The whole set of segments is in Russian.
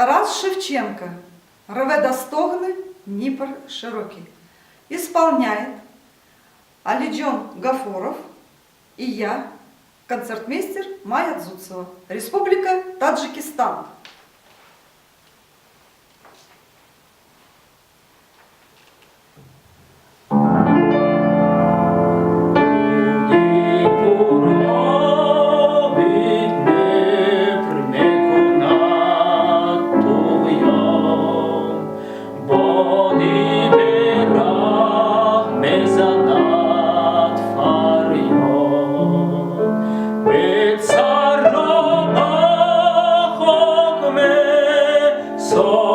Тарас Шевченко рве до стогны широкий. Исполняет Алиджон Гафуров и я, концертмейстер Майя Дзуцева, Республика Таджикистан. Lord.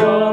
저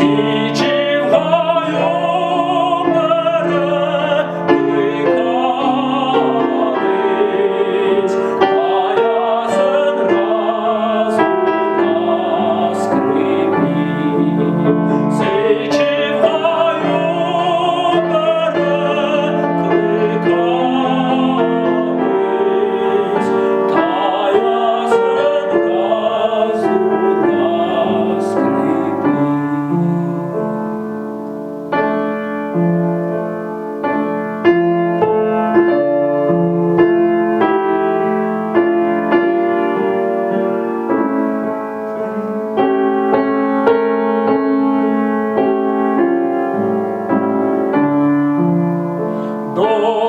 see. adore.